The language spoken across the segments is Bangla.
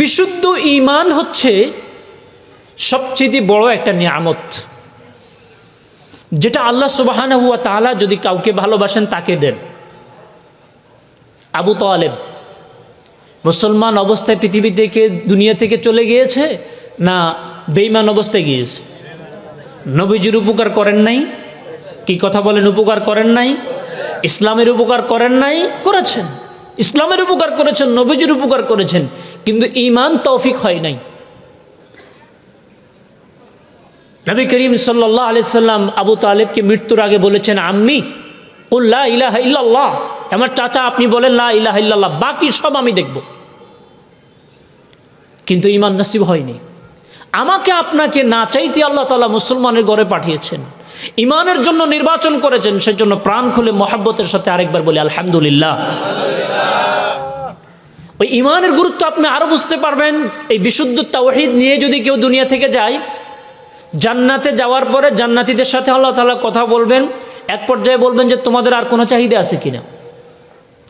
বিশুদ্ধ ইমান হচ্ছে সবচেয়ে বড় একটা নিয়ামত। যেটা আল্লাহ সুবাহানা হুয়া তাআলা যদি কাউকে ভালোবাসেন তাকে দেন। আবু তালেব, মুসলমান অবস্থায় পৃথিবী থেকে, দুনিয়া থেকে চলে গিয়েছে না বেইমান অবস্থায় গিয়েছে? নবীজির উপকার করেন নাই? কি কথা বলেন? উপকার করেন নাই? ইসলামের উপকার করেন নাই? করেছেন। ইসলামের উপকার করেছেন, নবীজির উপকার করেছেন। কিন্তু ইমান তৌফিক হয় নাই। নবী করিম সাল্লাহ আলিয়াল্লাম আবু তালেবকে মৃত্যুর আগে বলেছেন, আম্মি উল্লাহ ইলাহ ইল্লাল্লাহ। আমার চাচা আপনি বলেন, লা ইলাহ ইল্লাল্লাহ। বাকি সব আমি দেখব। কিন্তু ইমান নসিব হয়নি। আমাকে আপনাকে না চাইতে আল্লাহ তালা মুসলমানের ঘরে পাঠিয়েছেন। ইমানের জন্য নির্বাচন করেছেন, সেজন্য প্রাণ খুলে মহাব্বতের সাথে আরেকবার বলি, আলহামদুলিল্লাহ। ওই ইমানের গুরুত্ব আপনি আরও বুঝতে পারবেন। এই বিশুদ্ধ তাওহিদ নিয়ে যদি কেউ দুনিয়া থেকে যায়, জান্নাতে যাওয়ার পরে জান্নাতিদের সাথে আল্লাহ তালা কথা বলবেন, এক পর্যায়ে বলবেন যে তোমাদের আর কোনো চাহিদা আছে কিনা?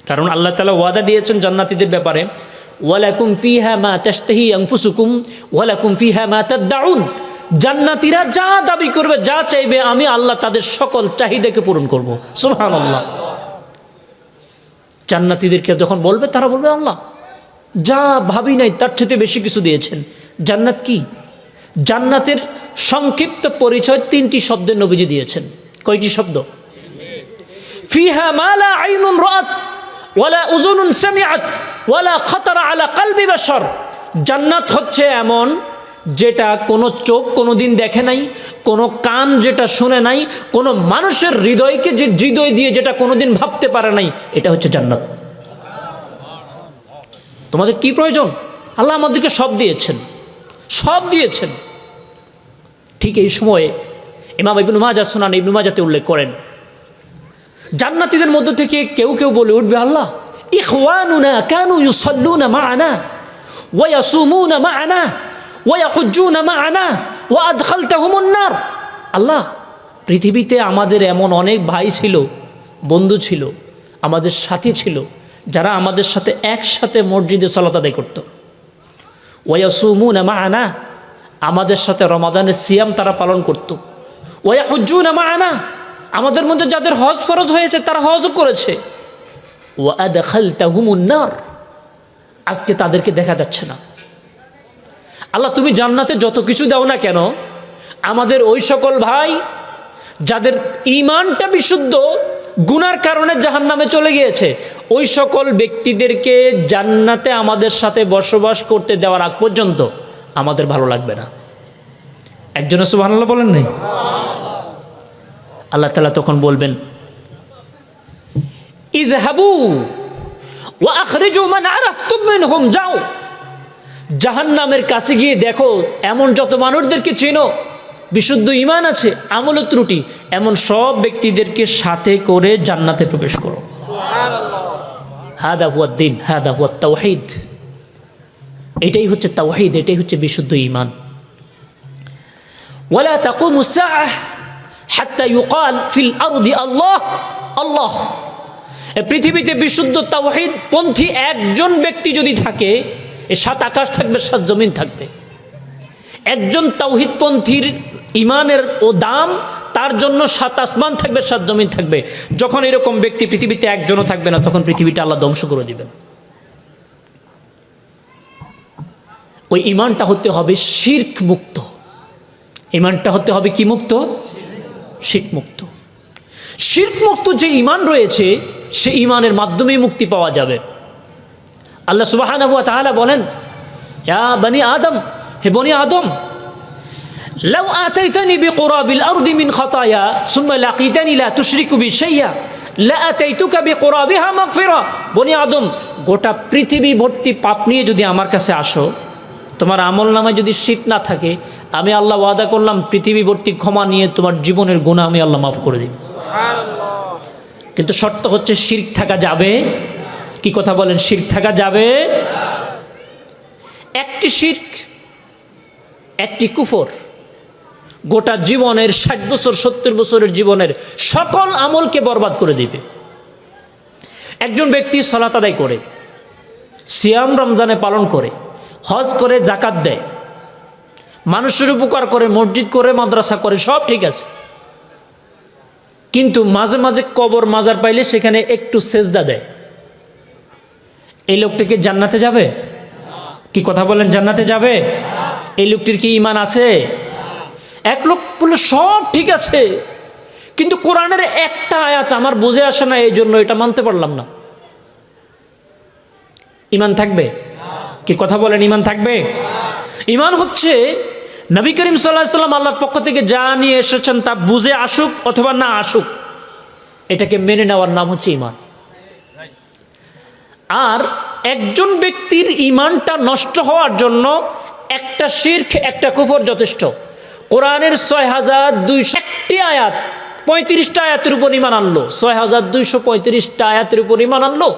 কারণ আল্লাহ তালা ওয়াদা দিয়েছেন জান্নাতিদের ব্যাপারে, ওয়ালাকুম ফিহা মা তাশতাহি আনফুসুকুম, ওয়ালাকুম ফিহা মা তাদদাউন। জান্নাতীরা যা দাবি করবে, যা চাইবে, আমি আল্লাহ তাদের সকল চাহিদাকে পূরণ করব। সুবহানাল্লাহ। জান্নাতীদেরকে যখন বলবে, তারা বলবে, আল্লাহ যা ভাবি নাই, তার থেকে বেশি কিছু দিয়েছেন। জান্নাত কি? জান্নাতের সংক্ষিপ্ত পরিচয় তিনটি শব্দের নবীজি দিয়েছেন। কয়টি শব্দ? উজুনুন আলা জান্নাত হচ্ছে এমন যেটা কোনো চোখ কোনো দিন দেখে নাই, কোনো কান যেটা শুনে নাই, কোনো মানুষের হৃদয়কে যে হৃদয় দিয়ে যেটা কোনোদিন ভাবতে পারে নাই, এটা হচ্ছে জান্নাত। তোমাদের কি প্রয়োজন? আল্লাহ আমাদেরকে সব দিয়েছেন। সব দিয়েছেন। ঠিক এই সময়ে ইমাম ইবনু মাজা সুনান ইবনু মাজাতে উল্লেখ করেন, জান্নাতীদের মধ্য থেকে কেউ কেউ বলে উঠবে, আল্লাহ ওয়া আল্লাহ, পৃথিবীতে আমাদের এমন অনেক ভাই ছিল, বন্ধু ছিল, আমাদের সাথী ছিল যারা আমাদের সাথে একসাথে মসজিদে সালাত আদায় করত। ওয়াসুমুনা মা'ানা, আমাদের সাথে রমাদানের সিয়াম তারা পালন করত। ওয়া হুজ্জুনা মা'ানা, আমাদের মধ্যে যাদের হজ ফরজ হয়েছে তারা হজও করেছে। ওয়াদাখালতাহুমুন্নার আজকে তাদেরকে দেখা যাচ্ছে না। আল্লাহ তুমি জান্নাতে যত কিছু দাও না কেন, আমাদের ওই সকল ভাই যাদের ইমানটা বিশুদ্ধ, গুনার কারণে জাহান নামে চলে গিয়েছে ওই সকল ব্যক্তিদেরকে জান্নাতে আমাদের সাথে বসবাস করতে দেওয়ার আগ পর্যন্ত আমাদের ভালো লাগবে না। একজনে সুবহানাল্লাহ বলেন নাই? আল্লাহ তালা তখন বলবেন, ইজহাবু ওয়া আখরিজু মান আরাফতুম মিনহুম। যাও, জাহান্নামের কাছে গিয়ে দেখো, এমন যত মানুষদেরকে চেনো, বিশুদ্ধ ইমান আছে আমল ত্রুটি, এমন সব ব্যক্তিদেরকে সাথে করে জান্নাতে প্রবেশ করো। হাদা দিন, হাদা হুয়া তাওহিদ। এটাই হচ্ছে তাওহিদ, এটাই হচ্ছে বিশুদ্ধ ইমান ওয়ালা তাকুমু সাআহ হাত্তা ইউকাল ফিল আরদি আল্লাহ। এ পৃথিবীতে বিশুদ্ধ তাওহিদ পন্থী একজন ব্যক্তি যদি থাকে, এ সাত আকাশ থাকবে, সাত জমিন থাকবে। একজন তাওহিদ পন্থীর ইমানের ও দাম, তার জন্য সাত আসমান থাকবে, সাত জমিন থাকবে। যখন এরকম ব্যক্তি পৃথিবীতে একজনও থাকবে না, তখন পৃথিবীটা আল্লাহ ধ্বংস করে দিবেন। ওই ইমানটা হতে হবে শির্ক মুক্ত। ইমানটা হতে হবে কি মুক্ত? শির্ক মুক্ত। শির্ক মুক্ত যে ইমান রয়েছে, সে ইমানের মাধ্যমেই মুক্তি পাওয়া যাবে। আল্লাহ সুবাহান বলেন, ইয়া বনি আদম, হে বনি আদম لو آتيتني بقراب الأرض من خطايا ثم لقيتني لا تشرك بي شيئا لأتيتك بقرابها مغفرة বনি আদম গোটা পৃথিবী ভর্তি পাপ নিয়ে যদি আমার কাছে আসো তোমার আমল নামায় যদি শীত না থাকে আমি আল্লাহ ওয়াদা করলাম পৃথিবী ভর্তি ক্ষমা নিয়ে তোমার জীবনের গুণা আমি আল্লাহ মাফ করে দিই কিন্তু শর্ত হচ্ছে শির্ক থাকা যাবে কি কথা বলেন শির্ক থাকা যাবে একটি শির্ক একটি কুফর গোটা জীবনের ষাট বছর, সত্তর বছরের জীবনের সকল আমলকে বরবাদ করে দিবে। একজন ব্যক্তি সলাত আদায় করে, সিয়াম রমজানে পালন করে, হজ করে, জাকাত দেয়, মানুষের উপকার করে, মসজিদ করে, মাদ্রাসা করে, সব ঠিক আছে। কিন্তু মাঝে মাঝে কবর মাজার পাইলে সেখানে একটু সেজদা দেয়। এই লোকটিকে জান্নাতে যাবে? কি কথা বলেন, জান্নাতে যাবে? এই লোকটির কি ইমান আছে? এক লোক বলে সব ঠিক আছে, কিন্তু কোরআনের একটা আয়াত আমার বুঝে আসে না, এই জন্য এটা মানতে পারলাম না। ইমান থাকবে? কি কথা বলেন, ইমান থাকবে? ইমান হচ্ছে নবী করিম সাল্লাহ সাল্লাম আল্লাহর পক্ষ থেকে যা নিয়ে এসেছেন তা বুঝে আসুক অথবা না আসুক, এটাকে মেনে নেওয়ার নাম হচ্ছে ইমান। আর একজন ব্যক্তির ইমানটা নষ্ট হওয়ার জন্য একটা শির্ক, একটা কুফর যথেষ্ট। কোরআনের ছয় হাজার দুইশো একটি আয়াত, পঁয়ত্রিশটা আয়াতের উপর ইমান আনলো। ছয় হাজার দুইশো পঁয়ত্রিশটা আয়াতের উপর ইমান আনলো।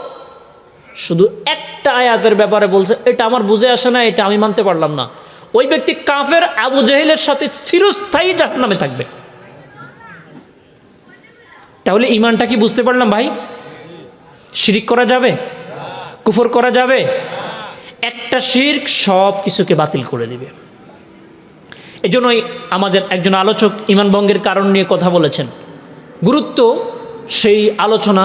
শুধু একটা আয়াতের ব্যাপারে বলছে, এটা আমার বুঝে আসে না, এটা আমি মানতে পারলাম না। ওই ব্যক্তি কাফের, আবু জেহেলের সাথে চিরস্থায়ী নামে থাকবে। তাহলে ইমানটা কি বুঝতে পারলাম ভাই? শিরিক করা যাবে? কুফর করা যাবে? একটা শির্ক সব কিছুকে বাতিল করে দিবে। এজন্যই আমাদের একজন আলোচক ইমান ভঙ্গের কারণ নিয়ে কথা বলেছেন। গুরুত্ব সেই আলোচনা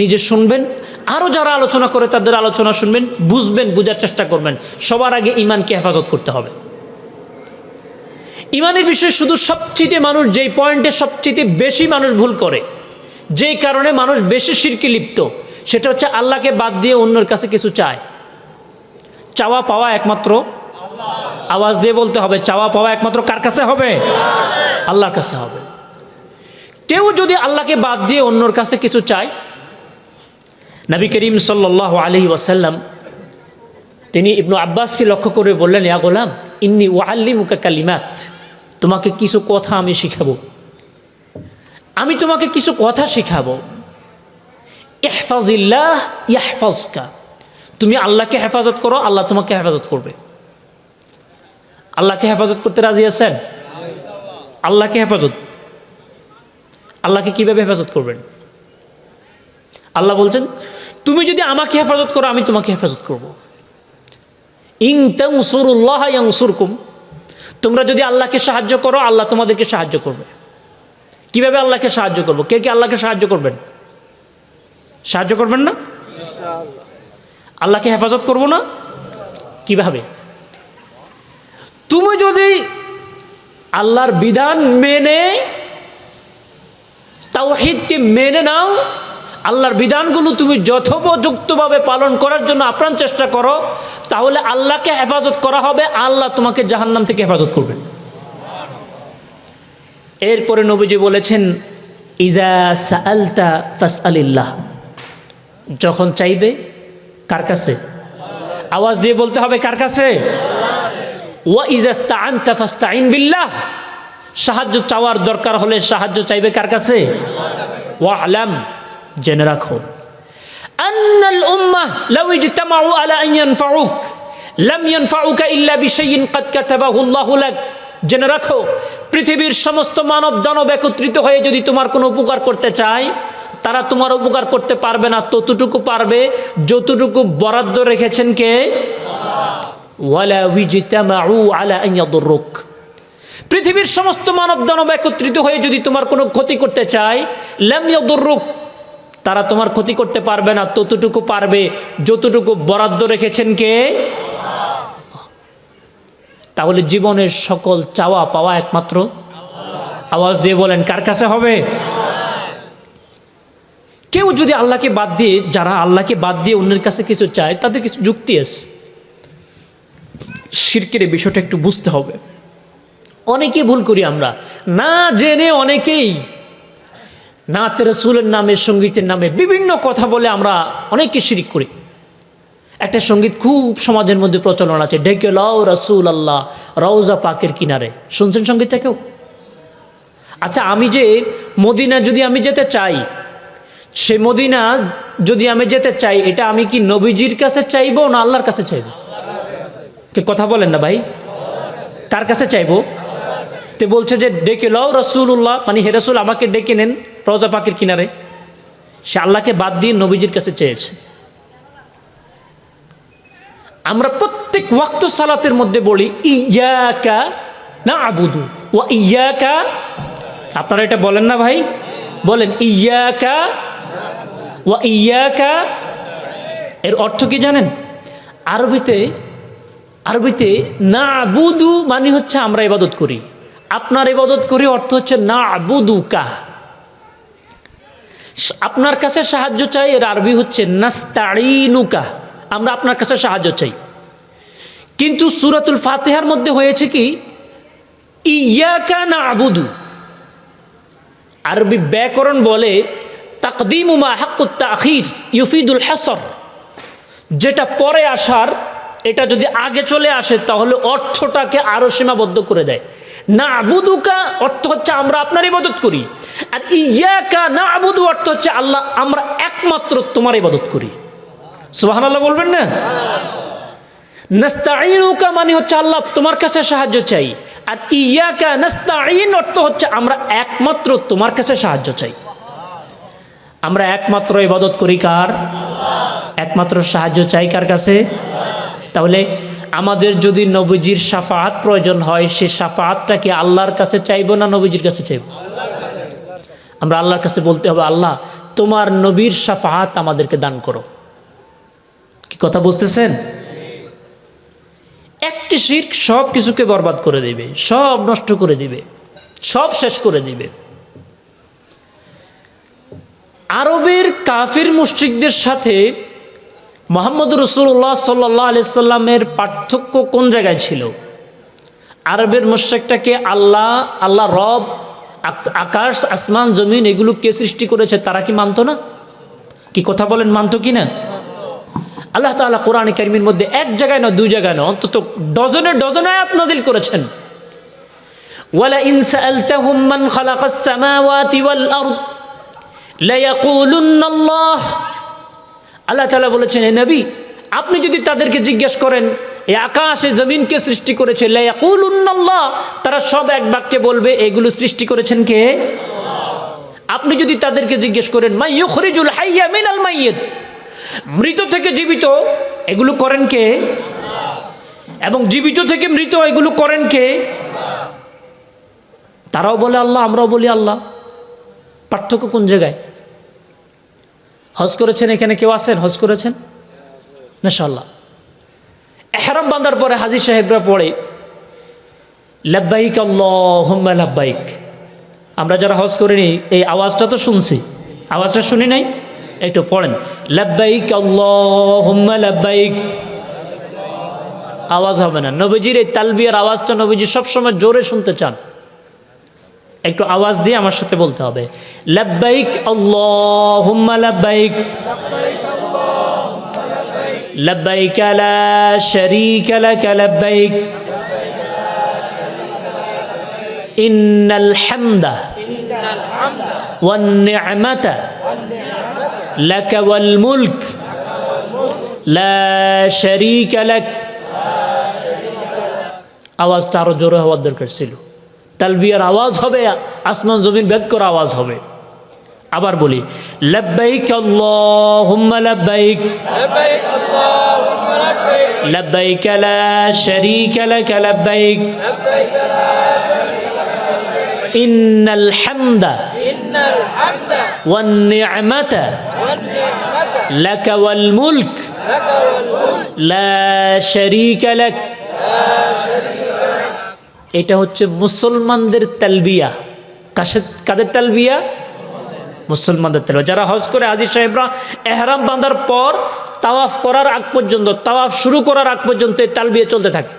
নিজে শুনবেন আরও যারা আলোচনা করে তাদের আলোচনা শুনবেন, বুঝবেন, বোঝার চেষ্টা করবেন। সবার আগে ইমানকে হেফাজত করতে হবে। ইমানের বিষয়ে শুধু সবচেয়ে মানুষ যেই পয়েন্টে সবচেয়ে বেশি মানুষ ভুল করে, যেই কারণে মানুষ বেশি শিরকে লিপ্ত, সেটা হচ্ছে আল্লাহকে বাদ দিয়ে অন্যের কাছে কিছু চায়। চাওয়া পাওয়া একমাত্র আওয়াজ দিয়ে বলতে হবে, চাওয়া পাওয়া একমাত্র কার কাছে হবে? আল্লাহর কাছে হবে। কেউ যদি আল্লাহকে বাদ দিয়ে অন্যর কাছে কিছু চায়, নবী করিম সাল্লাহ আলহি ওয়াসাল্লাম তিনি ইবনু আব্বাসকে লক্ষ্য করে বললেন, ইয়া গোলাম, ইন্নি ওয়াল্লি মুকা কালিমাত, তোমাকে কিছু কথা আমি শিখাবো। আমি তোমাকে কিছু কথা শিখাবো। ইহফাজিল্লাহ ইয়াহফাজকা, তুমি আল্লাহকে হেফাজত করো, আল্লাহ তোমাকে হেফাজত করবে। আল্লাহকে হেফাজত করতে রাজি আছেন? আল্লাহকে হেফাজত। আল্লাহকে কীভাবে হেফাজত করবেন? আল্লাহ বলছেন, তুমি যদি আমাকে হেফাজত করো, আমি তোমাকে হেফাজত করব। ইং তেংসুরুল্লাহ ইয়াংসুরকুম তোমরা যদি আল্লাহকে সাহায্য করো, আল্লাহ তোমাদেরকে সাহায্য করবে। কীভাবে আল্লাহকে সাহায্য করব? কে কে আল্লাহকে সাহায্য করবেন? সাহায্য করবেন না? আল্লাহকে হেফাজত করব না? কীভাবে? তুমি যদি আল্লাহর বিধান মেনে, তাওহিদকে মেনে নাও, আল্লাহর বিধানগুলো তুমি যথোপযুক্তভাবে পালন করার জন্য আপ্রাণ চেষ্টা করো, তাহলে আল্লাহকে হেফাজত করা হবে, আল্লাহ তোমাকে জাহান্নাম থেকে হেফাজত করবেন এরপরে নবীজি বলেছেন, ইজা সাআলতা ফাস আলিল্লাহ যখন চাইবে, কার কাছে? আওয়াজ দিয়ে বলতে হবে, কার কাছে? ওয়া আইন বিল্লাহ। সাহায্য চাওয়ার দরকার হলে সাহায্য চাইবে কার কাছে? ওয়া আলাম জেনে রাখো। জেনে রাখো, পৃথিবীর সমস্ত মানব দানব একত্রিত হয়ে যদি তোমার কোনো উপকার করতে চায়, তারা তোমার উপকার করতে পারবে না। ততটুকু পারবে, যতটুকু বরাদ্দ রেখেছেন কে? পৃথিবীর সমস্ত মানব দানব একত্রিত হয়ে যদি তোমার কোনো ক্ষতি করতে চায়, লাম ইয়াদুররুক, তারা তোমার ক্ষতি করতে পারবে না, ততটুকু পারবে, যতটুকু বরাদ্দ রেখেছেন কে? তাহলে জীবনের সকল চাওয়া পাওয়া একমাত্র? আওয়াজ দিয়ে বলেন, কার কাছে হবে? কেউ যদি আল্লাহকে বাদ দিয়ে, যারা আল্লাহকে বাদ দিয়ে অন্যের কাছে কিছু চায়, তাদের কিছু যুক্তি আছে। শিরকের বিষয়টা একটু বুঝতে হবে। অনেকে ভুল করি আমরা। না জেনে অনেকেই নাতে রসুলের নামে, সঙ্গীতের নামে বিভিন্ন কথা বলে আমরা অনেকে শিরিক করি। একটা সংগীত খুব সমাজের মধ্যে প্রচলন আছে ডেকে লাও রসুল আল্লাহ রওজা পাকের কিনারে। শুনছেন সঙ্গীতটা কেউ? আচ্ছা আমি যে মদিনা যদি আমি যেতে চাই, সে মদিনা যদি আমি যেতে চাই, এটা আমি কি নবীজির কাছে চাইব না আল্লাহর কাছে চাইব? কে কথা বলেন না ভাই? কার কাছে চাইব। তে বলছে যে, ডেকে লও রসুল্লাহ মানে হে রসুল, আমাকে ডেকে নেন রজা পাকের কিনারে। সে আল্লাহকে বাদ দিয়ে নবীজির কাছে চেয়েছে। আমরা প্রত্যেক ওয়াক্ত সালাতের মধ্যে বলি, ইয়াকা না আবুদু ও ইয়াকা আপনারা এটা বলেন না ভাই? বলেন, ইয়াকা ও ইয়াকা এর অর্থ কি জানেন? আরবিতে আরবিতে না আবুদু মানে হচ্ছে আমরা ইবাদত করি। আপনার ইবাদত করি অর্থ হচ্ছে না আবুদু কা আপনার কাছে সাহায্য চাই, এর আরবি হচ্ছে নাস্তাইনুকা আমরা আপনার কাছে সাহায্য চাই। কিন্তু সুরাতুল ফাতেহার মধ্যে হয়েছে কি? ইয়াকা না আবুদু আরবি ব্যাকরণ বলে তাকদিমুমা হাক্কুত তাখির, ইউফিদুল হাসর। যেটা পরে আসার এটা যদি আগে চলে আসে, তাহলে অর্থটাকে আরও সীমাবদ্ধ করে দেয়। না আবুদুকা অর্থ হচ্ছে আমরা আপনার ইবাদত করি। আর ইয়াকা না আবুদু অর্থ হচ্ছে আল্লাহ, আমরা একমাত্র তোমার ইবাদত করি। সুবাহান আল্লাহ বলবেন না? নাস্তাইনুকা মানে হচ্ছে আল্লাহ তোমার কাছে সাহায্য চাই। আর ইয়াকা নাস্তাইন অর্থ হচ্ছে আমরা একমাত্র তোমার কাছে সাহায্য চাই। আমরা একমাত্র ইবাদত করি কার? একমাত্র সাহায্য চাই কার কাছে? তাহলে আমাদের যদি নবীজির সাফাত প্রয়োজন হয়, সে সাফাতটা কি আল্লাহর কাছে চাইব না নবীজির কাছে চাইব? আমরা আল্লাহর কাছে বলতে হবে, আল্লাহ, তোমার নবীর সাফাত আমাদেরকে দান করো। কি কথা বুঝতেছেন? একটি শির্ক সব কিছুকে বরবাদ করে দিবে, সব নষ্ট করে দিবে, সব শেষ করে দিবে। আরবের কাফির মুশ্রিকদের সাথে মোহাম্মদ রসুল্লাহ সাল্লাহ আলিয়াল্লামের পার্থক্য কোন জায়গায় ছিল? আরবের মুশ্রিকটাকে আল্লাহ আল্লাহ রব আকাশ, আসমান, জমিন এগুলো কে সৃষ্টি করেছে তারা কি মানতো না? কি কথা বলেন মানতো কি না? আল্লাহ তাআলা কোরআন কারিমের মধ্যে এক জায়গায় না দুই জায়গায় না অন্তত ডজনে ডজনে আয়াত নাজিল করেছেন। ওয়ালা ইন সাআলতাহুম খালাকাস সামাওয়াতি আল্লাহ তালা বলেছেন হে নবী, আপনি যদি তাদেরকে জিজ্ঞেস করেন এই আকাশে জমিনকে সৃষ্টি করেছে তারা সব এক বাক্যে বলবে, এগুলো সৃষ্টি করেছেন কে? আপনি যদি তাদেরকে জিজ্ঞেস করেন মৃত থেকে জীবিত, এগুলো করেন কে? এবং জীবিত থেকে মৃত, এগুলো করেন কে? তারাও বলে আল্লাহ, আমরাও বলি আল্লাহ। পার্থক্য কোন জায়গায়? হজ করেছেন? এখানে কেউ আছেন? হজ করেছেন? মাশাল্লাহ এহরাম বাঁধার পরে হাজির সাহেবরা পড়ে, লাব্বাইক আল্লাহুম্মা লাব্বাইক। আমরা যারা হজ করিনি, এই আওয়াজটা তো শুনছি। আওয়াজটা শুনি নাই? একটু পড়েন। লাব্বাইক আল্লাহুম্মা লাব্বাইক। আওয়াজ হবে না। নবীজির এই তালবিয়ার আওয়াজটা নবীজি সবসময় জোরে শুনতে চান। একটু আওয়াজ দিয়ে আমার সাথে বলতে হবে। লাব্বাইক আল্লাহুম্মা লাব্বাইক। লাব্বাইক লা শারীকা লাক লাব্বাইক। ইন্নাল হামদা ওয়ান নি'মাতা লাক ওয়াল মুলক। লা শারীকা লাক। আওয়াজটা আরও জোরে হওয়ার দরকার ছিল। তালবিয়ার আওয়াজ হবে আসমান জমিন বেদ করা আওয়াজ হবে আবার বলি লব্বাইক আল্লাহুম্মা লব্বাইক لبيك لا شريك لك لبيك إن الحمد إن الحمد والنعمة والنعمة لك والملك لك والملك لا شريك لك এটা হচ্ছে মুসলমানদের তালবিয়া। কাছে কাদের তালবিয়া? মুসলমানদের তালবিয়া। যারা হজ করে হাজির সাহেবরা এহরাম বাঁধার পর তাওয়াফ করার আগ পর্যন্ত, তাওয়াফ শুরু করার আগ পর্যন্ত এই তালবিয়া চলতে থাকে।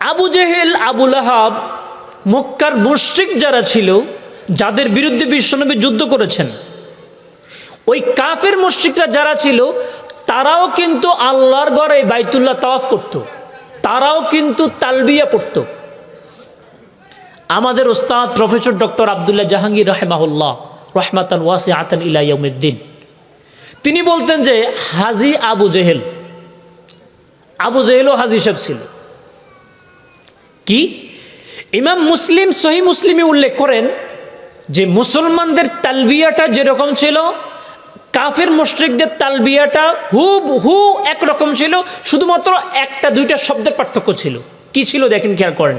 আবু জেহেল আবুল আহাব মক্কার মুশ্রিক যারা ছিল, যাদের বিরুদ্ধে বিশ্বনবী যুদ্ধ করেছেন, ওই কাফের মুশ্রিকরা যারা ছিল, তারাও কিন্তু আল্লাহর গড়ে বাইতুল্লাহ তাওয়াফ করত। তারাও কিন্তু তালবিয়া পড়ত। আমাদের ওস্তাদ প্রফেসর ডক্টর আবদুল্লাহ জাহাঙ্গীর রাহেমাহুল্লাহ রহমাতান ওয়াসি আতান ইলাইয়ুদ্দিন তিনি বলতেন যে, হাজি আবু জেহেল, আবু জেহেলও হাজি সাহেব ছিল। কি? ইমাম মুসলিম সহি মুসলিমে উল্লেখ করেন যে, মুসলমানদের তালবিয়াটা যেরকম ছিল কাফের মুশরিকদের তালবিয়াটা হু হু একরকম ছিল, শুধুমাত্র একটা, দুইটা শব্দের পার্থক্য ছিল। কি ছিল দেখেন, খেয়াল করেন।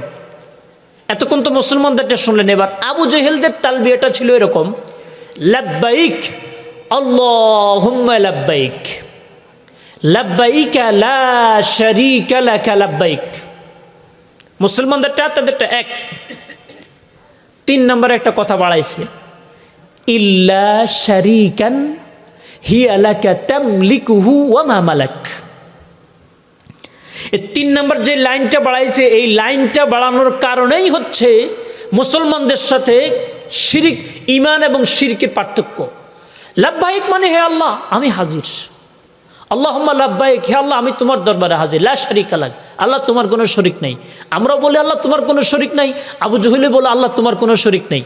এতক্ষণ তো মুসলমানদেরটা শুনলেন, এবার আবু জেহেলদের তালবিয়াটা ছিল এরকম, লাব্বাইক, আল্লাহুম্মা লাব্বাইক লাব্বাইক লা শারীকা লাকা লাব্বাইক। মুসলমানদেরটা, তাদেরটা এক। তিন নম্বরে একটা কথা বাড়াইছে, ইল্লা শারিকান এই তিন নম্বর যে লাইনটা বাড়াইছে, এই লাইনটা বাড়ানোর কারণেই হচ্ছে মুসলমানদের সাথে শিরিক ইমান এবং শিরকের পার্থক্য। লাভবাহিক মানে হে আল্লাহ, আমি হাজির। আল্লাহ লাভবাহিক, হে আল্লাহ, আমি তোমার দরবারে হাজির। লা শারিক আলাগ আল্লাহ তোমার কোনো শরিক নাই। আমরা বলি, আল্লাহ তোমার কোনো শরিক নাই। আবু জহিলে বলে, আল্লাহ তোমার কোনো শরিক নেই।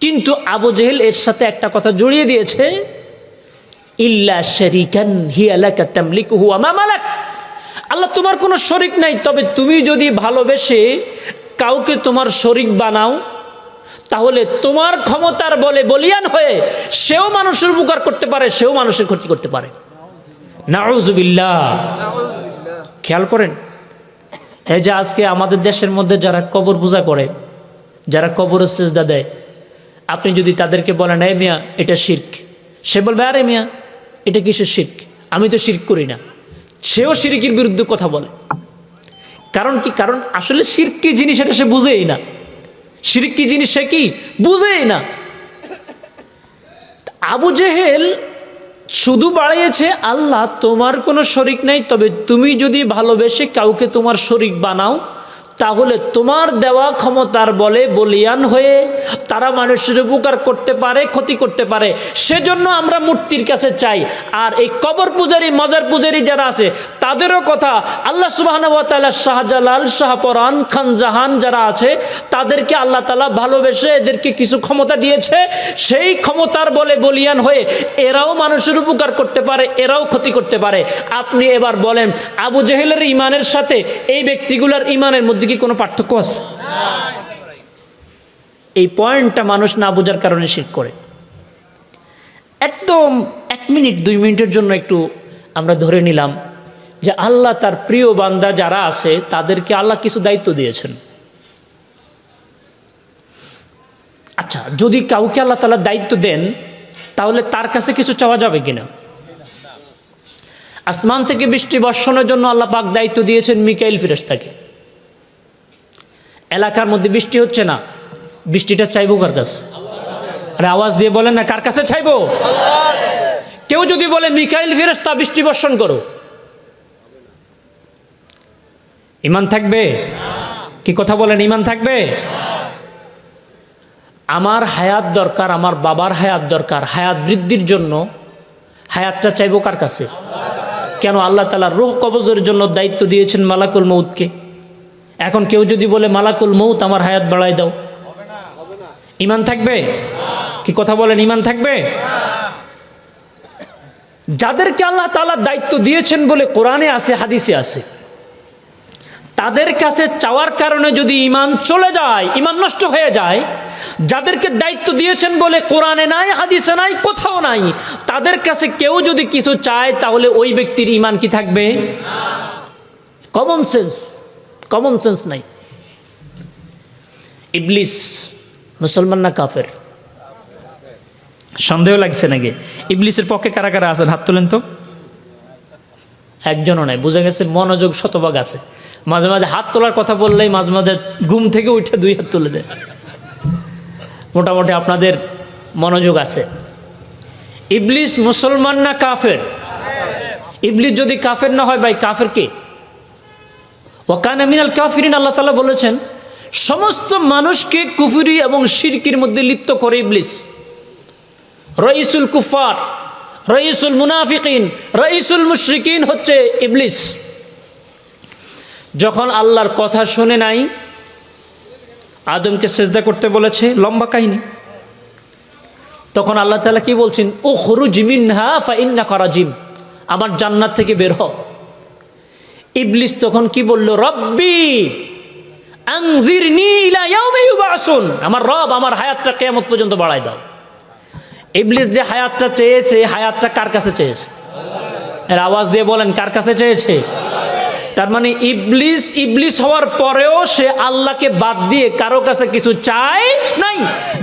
কিন্তু আবু জেহেল এর সাথে একটা কথা জড়িয়ে দিয়েছে ইল্লা আল্লাহ তোমার কোনো শরিক নাই, তবে তুমি যদি ভালোবেসে কাউকে তোমার শরিক বানাও, তাহলে তোমার ক্ষমতার বলে বলিয়ান হয়ে সেও মানুষের উপকার করতে পারে, সেও মানুষের ক্ষতি করতে পারে। খেয়াল করেন, এই যে আজকে আমাদের দেশের মধ্যে যারা কবর পূজা করে, যারা কবরের সেজদা দেয়, আপনি যদি তাদেরকে বলেন এই মিয়া, এটা শির্ক। সে বলবে, আরে মিয়া এটা কিসের শির্ক? আমি তো শির্ক করি না। সেও শিরকির বিরুদ্ধে কথা বলে। কারণ কি? কারণ আসলে শির্ক কি জিনিস এটা সে বুঝেই না। শিরিক কি জিনিস সে কি বুঝেই না। আবু জেহেল শুধু বাড়িয়েছে, আল্লাহ, তোমার কোনো শরিক নাই, তবে তুমি যদি ভালোবেসে কাউকে তোমার শরিক বানাও তাহলে তোমার দেওয়া ক্ষমতার বলে বলিয়ান হয়ে তারা মানুষের উপকার করতে পারে, ক্ষতি করতে পারে। সেজন্য আমরা মূর্তির কাছে চাই। আর এই কবর পূজারি, মজার পূজারি যারা আছে, তাদেরও কথা আল্লাহ সুবাহানুয়াতালা শাহজালাল শাহপরান খান জাহান যারা আছে, তাদেরকে আল্লাহ তালা ভালোবেসে এদেরকে কিছু ক্ষমতা দিয়েছে। সেই ক্ষমতার বলে বলিয়ান হয়ে এরাও মানুষের উপকার করতে পারে, এরাও ক্ষতি করতে পারে। আপনি এবার বলেন, আবু জেহেলের ইমানের সাথে এই ব্যক্তিগুলোর ইমানের মধ্যে কি কোনো পার্থক্য আছে? এই পয়েন্টটা মানুষ না বোঝার কারণে শিখ করে। একদম এক মিনিট, দুই মিনিটের জন্য একটু আমরা ধরে নিলাম যে আল্লাহ তার প্রিয় বান্দা যারা আছে, তাদেরকে আল্লাহ কিছু দায়িত্ব দিয়েছেন। আচ্ছা যদি কাউকে আল্লাহ তালা দায়িত্ব দেন, তাহলে তার কাছে কিছু চাওয়া যাবে কিনা? আসমান থেকে বৃষ্টি বর্ষণের জন্য আল্লাহ পাক দায়িত্ব দিয়েছেন মিকাইল ফিরেস্তাকে এলাকার মধ্যে বৃষ্টি হচ্ছে না। বৃষ্টিটা চাইব কার কাছে? আরে আওয়াজ দিয়ে বলেন না, কার কাছে চাইব? কেউ যদি বলে, মিকাইল ফেরেস্তা বৃষ্টি বর্ষণ করো। ইমান থাকবে? কি কথা বলেন, ইমান থাকবে? আমার হায়াত দরকার, আমার বাবার হায়াত দরকার, হায়াত বৃদ্ধির জন্য। হায়াতটা চাইব কার কাছে? কেন আল্লাহ তালা রোহ কবজের জন্য দায়িত্ব দিয়েছেন মালাকুল মৌতকে এখন কেউ যদি বলে, মালাকুল মৌত আমার হায়াত বাড়াই দাও। ইমান থাকবে? কি কথা বলেন, ইমান থাকবে? যাদেরকে আল্লাহ তালা দায়িত্ব দিয়েছেন বলে কোরআনে আছে, হাদিসে আছে, তাদের কাছে চাওয়ার কারণে যদি ইমান চলে যায়, ইমান নষ্ট হয়ে যায়, যাদেরকে দায়িত্ব দিয়েছেন বলে কোরআনে নাই, হাদিসে নাই, কোথাও নাই, তাদের কাছে কেউ যদি কিছু চায়, তাহলে ওই ব্যক্তির ইমান কি থাকবে? কমন সেন্স কমন সেন্স নাই। ইবলিস মুসলমান না কাফের? সন্দেহ লাগছে নাকি? ইবলিসের পক্ষে কারা কারা আছেন? হাত তোলেন তো। একজনও নাই বোঝা গেছে মনোযোগ শতভাগ আছে। মাঝে মাঝে হাত তোলার কথা বললেই মাঝে মাঝে ঘুম থেকে উঠে দুই হাত তুলে দেয়। মোটামুটি আপনাদের মনোযোগ আছে। ইবলিস মুসলমান না কাফের? ইবলিস যদি কাফের না হয় ভাই কাফের কে? ওকান মিনাল কাফিরিন, আল্লাহ তালা বলেছেন, সমস্ত মানুষকে কুফুরি এবং শিরকির মধ্যে লিপ্ত করে ইবলিস। রইসুল কুফার রইসুল মুনাফিকিন, রইসুল মুশরিকিন হচ্ছে ইবলিস। যখন আল্লাহর কথা শুনে নাই, আদমকে সেজদা করতে বলেছে, লম্বা কাহিনী। তখন আল্লাহ তালা কি বলছেন ও হরু জিমিন হা ফা ইন্না করা জিম আমার জান্নাত থেকে বের হ। ইবলিস তখন কি বলল, রব্বি আমার রব, আমার হায়াতটা কিয়ামত পর্যন্ত বাড়ায় দাও। ইবলিস যে হায়াতটা চেয়েছে হায়াতটা কার কাছে চেয়েছে? এর আওয়াজ দিয়ে বলেন, কার কাছে চেয়েছে? তার মানে ইবলিস ইবলিস হওয়ার পরেও সে আল্লাহকে বাদ দিয়ে কারও কাছে কিছু চায় নাই।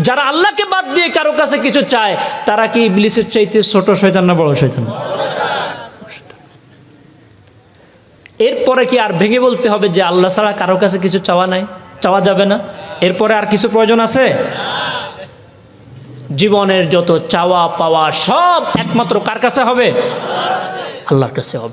যারা আল্লাহকে বাদ দিয়ে কারও কাছে কিছু চায়, তারা কি ইবলিসের চাইতে ছোট শয়তান না বড় শয়তান? এরপরে কি আর ভেঙে বলতে হবে যে আল্লাহ ছাড়া কারও কাছে কিছু চাওয়া নাই? চাওয়া যাবে না? এরপরে আর কিছু প্রয়োজন আছে? জীবনের যত চাওয়া পাওয়া সব একমাত্র কার কাছে হবে? আল্লাহর কাছে হবে।